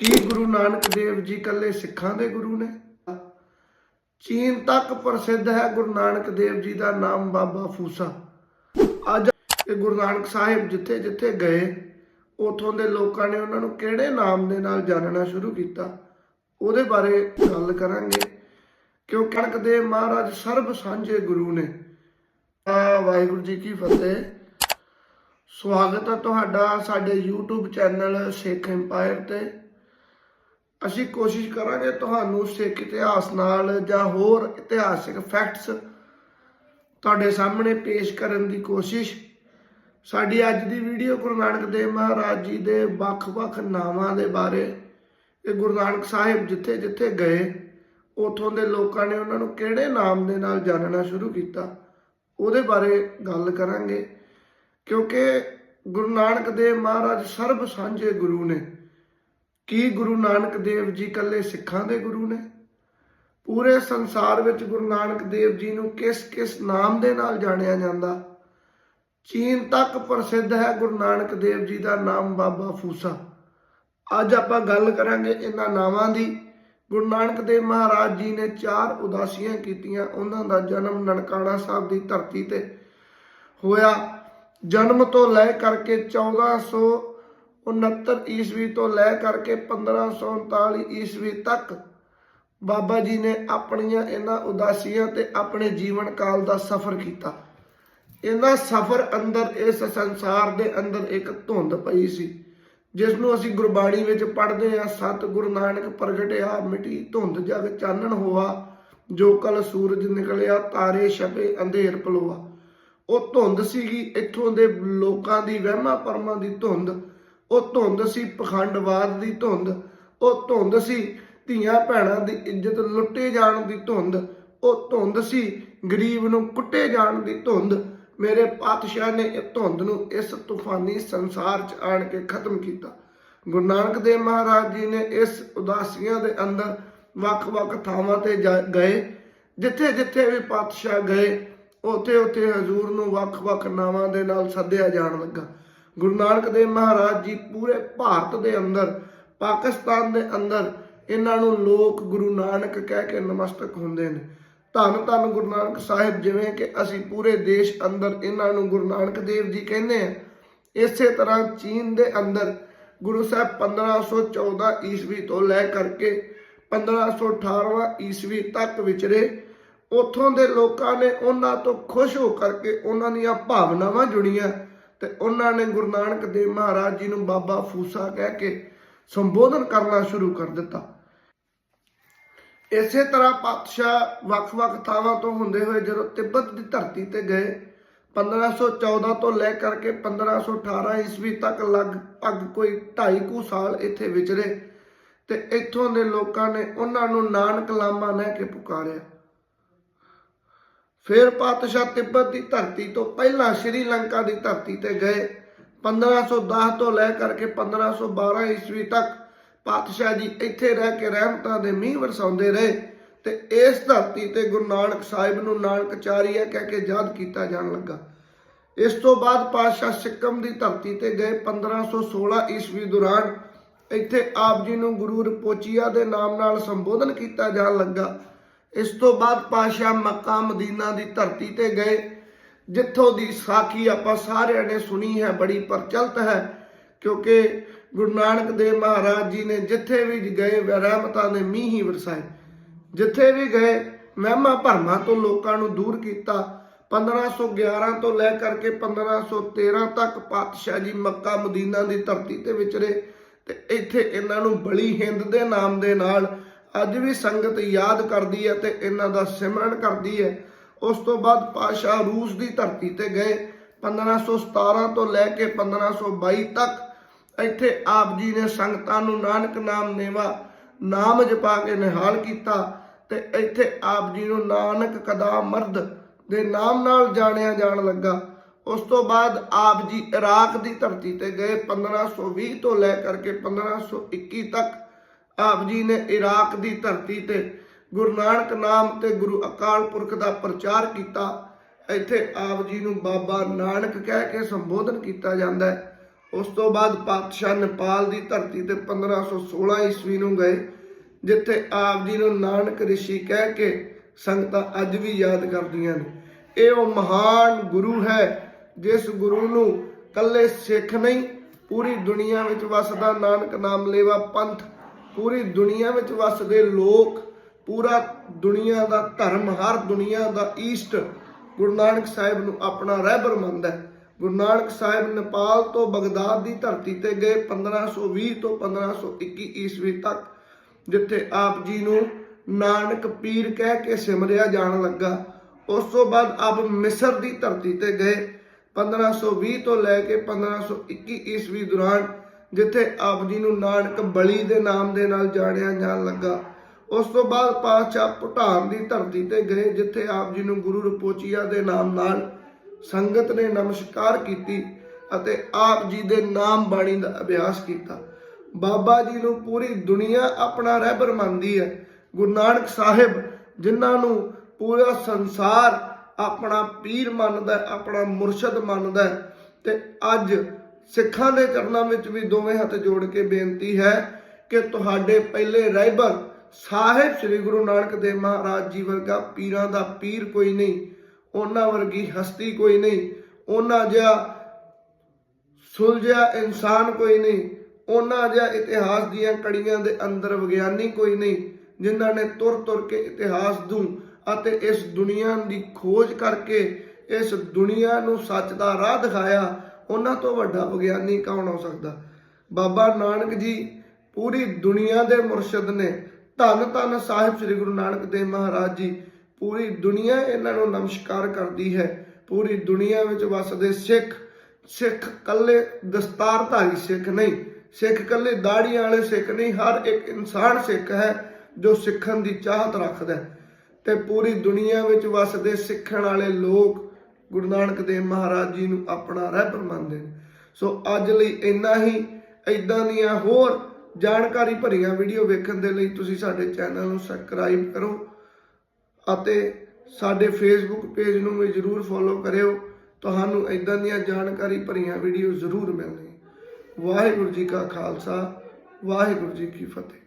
ਕੀ ਗੁਰੂ ਨਾਨਕ ਦੇਵ ਜੀ ਕੱਲੇ ਸਿੱਖਾਂ ਦੇ ਗੁਰੂ ਨੇ? ਚੀਨ ਤੱਕ ਪ੍ਰਸਿੱਧ ਹੈ ਗੁਰੂ ਨਾਨਕ ਦੇਵ ਜੀ ਦਾ ਨਾਮ ਬਾਬਾ ਫੂਸਾ। ਅੱਜ ਇਹ ਗੁਰੂ ਨਾਨਕ ਸਾਹਿਬ ਜਿੱਥੇ ਜਿੱਥੇ ਗਏ, ਉਥੋਂ ਦੇ ਲੋਕਾਂ ਨੇ ਉਹਨਾਂ ਨੂੰ ਕਿਹੜੇ ਨਾਮ ਦੇ ਨਾਲ ਜਾਣਨਾ ਸ਼ੁਰੂ ਕੀਤਾ? ਉਹਦੇ ਬਾਰੇ ਗੱਲ ਕਰਾਂਗੇ। ਕਿਉਂ ਕਣਕ ਦੇ ਮਹਾਰਾਜ ਸਰਬ ਸਾਂਝੇ ਗੁਰੂ ਨੇ? ਆ ਵਾਹਿਗੁਰੂ ਜੀ ਕੀ ਫਤਿਹ। ਸਵਾਗਤ ਹੈ ਤੁਹਾਡਾ ਸਾਡੇ YouTube ਚੈਨਲ ਸਿੱਖ ਐਮਪਾਇਰ ਤੇ। ਅਸੀਂ ਕੋਸ਼ਿਸ਼ ਕਰਾਂਗੇ ਤੁਹਾਨੂੰ ਸਿੱਖ ਇਤਿਹਾਸ ਨਾਲ ਜਾਂ ਹੋਰ ਇਤਿਹਾਸਿਕ ਫੈਕਟਸ ਤੁਹਾਡੇ ਸਾਹਮਣੇ ਪੇਸ਼ ਕਰਨ ਦੀ ਕੋਸ਼ਿਸ਼। ਸਾਡੀ ਅੱਜ ਦੀ ਵੀਡੀਓ ਗੁਰੂ ਨਾਨਕ ਦੇਵ ਮਹਾਰਾਜ ਜੀ ਦੇ ਵੱਖ-ਵੱਖ ਨਾਵਾਂ ਦੇ ਬਾਰੇ। ਇਹ ਗੁਰੂ ਨਾਨਕ ਸਾਹਿਬ ਜਿੱਥੇ ਜਿੱਥੇ ਗਏ, ਉਥੋਂ ਦੇ ਲੋਕਾਂ ਨੇ ਉਹਨਾਂ ਨੂੰ ਕਿਹੜੇ ਨਾਮ ਦੇ ਨਾਲ ਜਾਣਨਾ ਸ਼ੁਰੂ ਕੀਤਾ, ਉਹਦੇ ਬਾਰੇ ਗੱਲ ਕਰਾਂਗੇ। ਕਿਉਂਕਿ ਗੁਰੂ ਨਾਨਕ ਦੇਵ ਮਹਾਰਾਜ ਸਰਬ ਸਾਂਝੇ ਗੁਰੂ ਨੇ। ਕੀ ਗੁਰੂ ਨਾਨਕ ਦੇਵ ਜੀ ਇਕੱਲੇ ਸਿੱਖਾਂ ਦੇ ਗੁਰੂ ਨੇ? ਪੂਰੇ ਸੰਸਾਰ ਵਿੱਚ ਗੁਰੂ ਨਾਨਕ ਦੇਵ ਜੀ ਨੂੰ ਕਿਸ ਕਿਸ ਨਾਮ ਦੇ ਨਾਲ ਜਾਣਿਆ ਜਾਂਦਾ? ਚੀਨ ਤੱਕ ਪ੍ਰਸਿੱਧ ਹੈ ਗੁਰੂ ਨਾਨਕ ਦੇਵ ਜੀ ਦਾ ਨਾਮ ਬਾਬਾ ਫੂਸਾ। ਅੱਜ ਆਪਾਂ ਗੱਲ ਕਰਾਂਗੇ ਇਹਨਾਂ ਨਾਵਾਂ ਦੀ। ਗੁਰੂ ਨਾਨਕ ਦੇਵ ਮਹਾਰਾਜ ਜੀ ਨੇ ਚਾਰ ਉਦਾਸੀਆਂ ਕੀਤੀਆਂ। ਉਹਨਾਂ ਦਾ ਜਨਮ ਨਨਕਾਣਾ ਸਾਹਿਬ ਦੀ ਧਰਤੀ ਤੇ ਹੋਇਆ। ਜਨਮ ਤੋਂ ਲੈ ਕਰਕੇ 1469 ਈਸਵੀ ਤੋਂ ਲੈ ਕਰਕੇ 1539 ਈਸਵੀ ਤੱਕ ਬਾਬਾ ਜੀ ਨੇ ਆਪਣੀਆਂ ਇਹਨਾਂ ਉਦਾਸੀਆਂ ਤੇ ਆਪਣੇ ਜੀਵਨ ਕਾਲ ਦਾ ਸਫ਼ਰ ਕੀਤਾ। ਇਹਨਾਂ ਸਫ਼ਰ ਅੰਦਰ, ਇਸ ਸੰਸਾਰ ਦੇ ਅੰਦਰ ਇੱਕ ਧੁੰਦ ਪਈ ਸੀ ਜਿਸ ਨੂੰ ਅਸੀਂ ਗੁਰਬਾਣੀ ਵਿੱਚ ਪੜ੍ਹਦੇ ਹਾਂ ਸਤ ਗੁਰੂ ਨਾਨਕ ਪ੍ਰਗਟਿਆ ਮਿਟੀ ਧੁੰਦ ਜਗ ਚਾਨਣ ਹੋਆ, ਜੋ ਕਲ ਸੂਰਜ ਨਿਕਲਿਆ, ਤਾਰੇ ਛਪੇ, ਅੰਧੇਰ ਪਲੋਆ ਉਹ ਧੁੰਦ ਸੀਗੀ, ਇੱਥੋਂ ਦੇ ਲੋਕਾਂ ਦੀ ਵਹਿਮਾਂ ਪਰਮਾਂ ਦੀ ਧੁੰਦ ਉਹ ਧੁੰਦ ਸੀ, ਪਖੰਡਵਾਦ ਦੀ ਧੁੰਦ। ਉਹ ਧੁੰਦ ਸੀ, ਧੀਆਂ ਭੈਣਾਂ ਦੀ ਇੱਜ਼ਤ ਲੁੱਟੇ ਜਾਣ ਦੀ ਧੁੰਦ। ਉਹ ਧੁੰਦ ਸੀ, ਗਰੀਬ ਨੂੰ ਕੁੱਟੇ ਜਾਣ ਦੀ ਧੁੰਦ। ਮੇਰੇ ਪਾਤਸ਼ਾਹ ਨੇ ਇਹ ਧੁੰਦ ਨੂੰ ਇਸ ਤੂਫਾਨੀ ਸੰਸਾਰ 'ਚ ਆਣ ਕੇ ਖਤਮ ਕੀਤਾ। ਗੁਰੂ ਨਾਨਕ ਦੇਵ ਮਹਾਰਾਜ ਜੀ ਨੇ ਇਸ ਉਦਾਸੀਆਂ ਦੇ ਅੰਦਰ ਵੱਖ-ਵੱਖ ਥਾਵਾਂ ਤੇ ਜਾ- ਗਏ। ਜਿੱਥੇ-ਜਿੱਥੇ ਵੀ ਪਾਤਸ਼ਾਹ ਗਏ, ਉੱਥੇ-ਉੱਥੇ ਹਜ਼ੂਰ ਨੂੰ ਵੱਖ-ਵੱਖ ਨਾਵਾਂ ਦੇ ਨਾਲ ਸੱਦਿਆ ਜਾਣ ਲੱਗਾ। ਗੁਰੂ ਨਾਨਕ ਦੇਵ ਮਹਾਰਾਜ ਜੀ ਪੂਰੇ ਭਾਰਤ ਦੇ ਅੰਦਰ, ਪਾਕਿਸਤਾਨ ਦੇ ਅੰਦਰ, ਇਹਨਾਂ ਨੂੰ ਲੋਕ ਗੁਰੂ ਨਾਨਕ ਕਹਿ ਕੇ ਨਮਸਤਕ ਹੁੰਦੇ ਨੇ। ਧੰਨ ਧੰਨ ਗੁਰੂ ਨਾਨਕ ਸਾਹਿਬ, ਜਿਵੇਂ ਕਿ ਅਸੀਂ ਪੂਰੇ ਦੇਸ਼ ਅੰਦਰ ਇਹਨਾਂ ਨੂੰ ਗੁਰੂ ਨਾਨਕ ਦੇਵ ਜੀ ਕਹਿੰਦੇ ਆ। ਇਸੇ ਤਰ੍ਹਾਂ ਚੀਨ ਦੇ ਅੰਦਰ ਗੁਰੂ ਸਾਹਿਬ 1514 ਈਸਵੀ ਤੋਂ ਲੈ ਕਰਕੇ 1518 ਈਸਵੀ ਤੱਕ ਵਿਚਰੇ ਉਥੋਂ ਦੇ ਲੋਕਾਂ ਨੇ ਉਹਨਾਂ ਤੋਂ ਖੁਸ਼ ਹੋ ਕਰਕੇ ਉਹਨਾਂ ਦੀਆਂ ਭਾਵਨਾਵਾਂ ਜੁੜੀਆਂ। ਤੇ ਉਹਨਾਂ ਨੇ ਗੁਰੂ ਨਾਨਕ ਦੇਵ ਮਹਾਰਾਜ ਜੀ ਨੂੰ ਬਾਬਾ ਫੂਸਾ ਕਹਿ ਕੇ ਸੰਬੋਧਨ ਕਰਨਾ ਸ਼ੁਰੂ ਕਰ ਦਿੱਤਾ। ਇਸੇ ਤਰ੍ਹਾਂ ਪਾਤਸ਼ਾਹ ਵੱਖ-ਵੱਖ ਥਾਵਾਂ ਤੋਂ ਹੁੰਦੇ ਹੋਏ ਜਦੋਂ ਤਿੱਬਤ ਦੀ ਧਰਤੀ ਤੇ ਗਏ 1514 ਤੋਂ ਲੈ ਕਰਕੇ 1518 ਈਸਵੀ ਤੱਕ ਲਗਭਗ ਕੋਈ 2.5 ਕੁ ਸਾਲ ਇੱਥੇ ਵਿਚਰੇ ਤੇ ਇੱਥੋਂ ਦੇ ਲੋਕਾਂ ਨੇ ਉਹਨਾਂ ਨੂੰ ਨਾਨਕ ਲਾਮਾ ਲੈ ਕੇ ਪੁਕਾਰਿਆ। ਫਿਰ ਪਾਤਸ਼ਾਹ ਤਿੱਬਤ ਦੀ ਧਰਤੀ ਤੋਂ ਪਹਿਲਾਂ ਸ਼੍ਰੀਲੰਕਾ ਦੀ ਧਰਤੀ ਤੇ ਗਏ। 1510 ਤੋਂ ਲੈ ਕਰਕੇ 1512 ਈਸਵੀ ਤੱਕ ਪਾਤਸ਼ਾਹ ਜੀ ਇੱਥੇ ਰਹਿ ਕੇ ਰਹਿਮਤਾਂ ਦੇ ਮੀਂਹ ਵਰਸਾਉਂਦੇ ਰਹੇ ਤੇ ਇਸ ਧਰਤੀ ਤੇ ਗੁਰੂ ਨਾਨਕ ਸਾਹਿਬ ਨੂੰ ਨਾਨਕਚਾਰੀਆ ਕਹਿ ਕੇ ਯਾਦ ਕੀਤਾ ਜਾਣ ਲੱਗਾ। ਇਸ ਤੋਂ ਬਾਅਦ ਪਾਤਸ਼ਾਹ ਸਿੱਕਮ ਦੀ ਧਰਤੀ ਤੇ ਗਏ 1516 ਈਸਵੀ ਦੌਰਾਨ ਇੱਥੇ ਆਪ ਜੀ ਨੂੰ ਗੁਰੂ ਰਪੋਚੀਆ ਦੇ ਨਾਮ ਨਾਲ ਸੰਬੋਧਨ ਕੀਤਾ ਜਾਣ ਲੱਗਾ। ਇਸ ਤੋਂ ਬਾਅਦ ਪਾਤਸ਼ਾਹ ਮੱਕਾ ਮਦੀਨਾ ਦੀ ਧਰਤੀ ਤੇ ਗਏ, ਜਿੱਥੋਂ ਦੀ ਸਾਖੀ ਆਪਾਂ ਸਾਰਿਆਂ ਨੇ ਸੁਣੀ ਹੈ, ਬੜੀ ਪ੍ਰਚਲਿਤ ਹੈ, ਕਿਉਂਕਿ ਗੁਰੂ ਨਾਨਕ ਦੇਵ ਮਹਾਰਾਜ ਜੀ ਨੇ ਜਿੱਥੇ ਵੀ ਗਏ ਰਹਿਮਤਾਂ ਨੇ ਮੀਂਹ ਹੀ ਵਰਸਾਏ। ਜਿੱਥੇ ਵੀ ਗਏ, ਮਹਿਮਾ ਭਰਮਾਂ ਤੋਂ ਲੋਕਾਂ ਨੂੰ ਦੂਰ ਕੀਤਾ। 1511 ਤੋਂ ਲੈ ਕਰਕੇ 1513 ਤੱਕ ਪਾਤਸ਼ਾਹ ਜੀ ਮੱਕਾ ਮਦੀਨਾ ਦੀ ਧਰਤੀ ਤੇ ਵਿਚਰੇ ਤੇ ਇੱਥੇ ਇਹਨਾਂ ਨੂੰ ਬਲੀ ਹਿੰਦ ਦੇ ਨਾਮ ਦੇ ਨਾਲ ਅੱਜ ਵੀ ਸੰਗਤ ਯਾਦ ਕਰਦੀ ਹੈ ਤੇ ਇਹਨਾਂ ਦਾ ਸਿਮਰਨ ਕਰਦੀ ਹੈ। ਉਸ ਤੋਂ ਬਾਅਦ ਪਾਤਸ਼ਾਹ ਰੂਸ ਦੀ ਧਰਤੀ ਤੇ ਗਏ। 1517 ਤੋਂ ਲੈ ਕੇ 1522 ਤੱਕ ਇੱਥੇ ਆਪ ਜੀ ਨੇ ਸੰਗਤਾਂ ਨੂੰ ਨਾਨਕ ਨਾਮ ਨੇਵਾ, ਨਾਮ ਜਪਾ ਕੇ ਨਿਹਾਲ ਕੀਤਾ ਤੇ ਇੱਥੇ ਆਪ ਜੀ ਨੂੰ ਨਾਨਕ ਕਦਾ ਮਰਦ ਦੇ ਨਾਮ ਨਾਲ ਜਾਣਿਆ ਜਾਣ ਲੱਗਾ। ਉਸ ਤੋਂ ਬਾਅਦ ਆਪ ਜੀ ਇਰਾਕ ਦੀ ਧਰਤੀ ਤੇ ਗਏ। 1520 ਤੋਂ ਲੈ ਕਰਕੇ 1521 ਤੱਕ ਆਪ ਜੀ ਨੇ ਇਰਾਕ ਦੀ ਧਰਤੀ ਤੇ ਗੁਰੂ ਨਾਨਕ ਨਾਮ ਤੇ ਗੁਰੂ ਅਕਾਲ ਪੁਰਖ ਦਾ ਪ੍ਰਚਾਰ ਕੀਤਾ। ਇੱਥੇ ਆਪ ਜੀ ਨੂੰ ਬਾਬਾ ਨਾਨਕ ਕਹਿ ਕੇ ਸੰਬੋਧਨ ਕੀਤਾ ਜਾਂਦਾ ਹੈ। ਉਸ ਤੋਂ ਬਾਅਦ ਪਾਤਸ਼ਾਹ ਨੇਪਾਲ ਦੀ ਧਰਤੀ ਤੇ 1516 ਈਸਵੀ ਨੂੰ ਗਏ, ਜਿੱਥੇ ਆਪ ਜੀ ਨੂੰ ਨਾਨਕ ਰਿਸ਼ੀ ਕਹਿ ਕੇ ਸੰਗਤਾਂ ਅੱਜ ਵੀ ਯਾਦ ਕਰਦੀਆਂ ਨੇ। ਇਹ ਉਹ ਮਹਾਨ ਗੁਰੂ ਹੈ, ਜਿਸ ਗੁਰੂ ਨੂੰ ਕੱਲੇ ਸਿੱਖ ਨਹੀਂ, ਪੂਰੀ ਦੁਨੀਆ ਵਿੱਚ ਵਸਦਾ ਨਾਨਕ ਨਾਮ ਲੇਵਾ ਪੰਥ ਪੂਰੀ ਦੁਨੀਆ ਵਿੱਚ ਵਸਦੇ ਲੋਕ, ਪੂਰਾ ਦੁਨੀਆ ਦਾ ਧਰਮ, ਹਰ ਦੁਨੀਆ ਦਾ ਈਸਟ ਗੁਰੂ ਨਾਨਕ ਸਾਹਿਬ ਨੂੰ ਆਪਣਾ ਰਹਿਬਰ ਮੰਨਦਾ ਗੁਰੂ ਨਾਨਕ ਸਾਹਿਬ ਨੇਪਾਲ ਤੋਂ ਬਗਦਾਦ ਦੀ ਧਰਤੀ ਤੇ ਗਏ 1520 ਤੋਂ 1521 ਈਸਵੀ ਤੱਕ, ਜਿੱਥੇ ਆਪ ਜੀ ਨੂੰ ਨਾਨਕ ਪੀਰ ਕਹਿ ਕੇ ਸਿਮਰਿਆ ਜਾਣ ਲੱਗਾ। ਉਸ ਤੋਂ ਬਾਅਦ ਆਪ ਮਿਸਰ ਦੀ ਧਰਤੀ ਤੇ ਗਏ। 1520 ਤੋਂ ਲੈ ਕੇ 1521 ਈਸਵੀ ਦੌਰਾਨ ਜਿੱਥੇ ਆਪ ਜੀ ਨੂੰ ਨਾਨਕ ਬਲੀ ਦੇ ਨਾਮ ਦੇ ਨਾਲ ਜਾਣਿਆ ਜਾਣ ਲੱਗਾ। ਉਸ ਤੋਂ ਬਾਅਦ ਪਾਤਸ਼ਾਹ ਭੂਟਾਨ ਦੀ ਧਰਤੀ ਤੇ ਗਏ, ਜਿੱਥੇ ਆਪ ਜੀ ਨੂੰ ਗੁਰੂ ਰਪੋਚੀਆ ਦੇ ਨਾਮ ਨਾਲ ਸੰਗਤ ਨੇ ਨਮਸਕਾਰ ਕੀਤੀ ਅਤੇ ਆਪ ਜੀ ਦੇ ਨਾਮ ਬਾਣੀ ਦਾ ਅਭਿਆਸ ਕੀਤਾ। ਬਾਬਾ ਜੀ ਨੂੰ ਪੂਰੀ ਦੁਨੀਆ ਆਪਣਾ ਰਹਿਬਰ ਮੰਨਦੀ ਹੈ। ਗੁਰੂ ਨਾਨਕ ਸਾਹਿਬ, ਜਿਨ੍ਹਾਂ ਨੂੰ ਪੂਰਾ ਸੰਸਾਰ ਆਪਣਾ ਪੀਰ ਮੰਨਦਾ ਆਪਣਾ ਮੁਰਸ਼ਦ ਮੰਨਦਾ ਤੇ ਅੱਜ ਸਿੱਖਾਂ ਦੇ ਚਰਨਾਂ ਵਿੱਚ ਵੀ ਦੋਵੇਂ ਹੱਥ ਜੋੜ ਕੇ ਬੇਨਤੀ ਹੈ ਕਿ ਤੁਹਾਡੇ ਪਹਿਲੇ ਰਹਿਬਰ ਸਾਹਿਬ ਸ੍ਰੀ ਗੁਰੂ ਨਾਨਕ ਦੇਵ ਮਹਾਰਾਜ ਜੀ ਵਰਗਾ ਪੀਰਾਂ ਦਾ ਪੀਰ ਕੋਈ ਨਹੀਂ, ਉਹਨਾਂ ਵਰਗੀ ਹਸਤੀ ਕੋਈ ਨਹੀਂ, ਉਹਨਾਂ ਜਿਹਾ ਸੁਲਝਿਆ ਇਨਸਾਨ ਕੋਈ ਨਹੀਂ, ਉਹਨਾਂ ਜਿਹਾ ਇਤਿਹਾਸ ਦੀਆਂ ਕੜੀਆਂ ਦੇ ਅੰਦਰ ਵਿਗਿਆਨੀ ਕੋਈ ਨਹੀਂ, ਜਿਨ੍ਹਾਂ ਨੇ ਤੁਰ ਤੁਰ ਕੇ ਇਤਿਹਾਸ ਨੂੰ ਅਤੇ ਇਸ ਦੁਨੀਆ ਦੀ ਖੋਜ ਕਰਕੇ ਇਸ ਦੁਨੀਆ ਨੂੰ ਸੱਚ ਦਾ ਰਾਹ ਦਿਖਾਇਆ ਉਹਨਾਂ ਤੋਂ ਵੱਡਾ ਵਿਗਿਆਨੀ ਕੌਣ ਹੋ ਸਕਦਾ? ਬਾਬਾ ਨਾਨਕ ਜੀ, ਪੂਰੀ ਦੁਨੀਆ ਦੇ ਮੁਰਸ਼ਿਦ ਨੇ। ਧੰਨ ਧੰਨ ਸਾਹਿਬ ਸ੍ਰੀ ਗੁਰੂ ਨਾਨਕ ਦੇਵ ਮਹਾਰਾਜ ਜੀ, ਪੂਰੀ ਦੁਨੀਆ ਇਹਨਾਂ ਨੂੰ ਨਮਸਕਾਰ ਕਰਦੀ ਹੈ। ਪੂਰੀ ਦੁਨੀਆ ਵਿੱਚ ਵਸਦੇ ਸਿੱਖ ਸਿੱਖ ਕੱਲੇ ਦਸਤਾਰਧਾਰੀ ਸਿੱਖ ਨਹੀਂ, ਸਿੱਖ ਕੱਲੇ ਦਾੜੀਆਂ ਵਾਲੇ ਸਿੱਖ ਨਹੀਂ, ਹਰ ਇੱਕ ਇਨਸਾਨ ਸਿੱਖ ਹੈ ਜੋ ਸਿੱਖਣ ਦੀ ਚਾਹਤ ਰੱਖਦਾ ਹੈ। ਤੇ ਪੂਰੀ ਦੁਨੀਆ ਵਿੱਚ ਵਸਦੇ ਸਿੱਖਣ ਵਾਲੇ ਲੋਕ ਗੁਰੂ ਨਾਨਕ ਦੇਵ ਮਹਾਰਾਜ ਜੀ ਨੂੰ ਆਪਣਾ ਰਹਿਬਰ ਮੰਨਦੇ ਨੇ ਸੋ ਅੱਜ ਲਈ ਇੰਨਾ ਹੀ। ਇਦਾਂ ਦੀਆਂ ਹੋਰ ਜਾਣਕਾਰੀ ਭਰੀਆਂ ਵੀਡੀਓ ਵੇਖਣ ਦੇ ਲਈ ਤੁਸੀਂ ਸਾਡੇ ਚੈਨਲ ਨੂੰ ਸਬਸਕ੍ਰਾਈਬ ਕਰੋ ਅਤੇ ਸਾਡੇ ਫੇਸਬੁੱਕ ਪੇਜ ਨੂੰ ਵੀ ਜਰੂਰ ਫੋਲੋ ਕਰਿਓ। ਤੁਹਾਨੂੰ ਇਦਾਂ ਦੀਆਂ ਜਾਣਕਾਰੀ ਭਰੀਆਂ ਵੀਡੀਓ ਜ਼ਰੂਰ ਮਿਲਣਗੀਆਂ। ਵਾਹਿਗੁਰੂ ਜੀ ਕਾ ਖਾਲਸਾ, ਵਾਹਿਗੁਰੂ ਜੀ ਕੀ ਫਤਿਹ।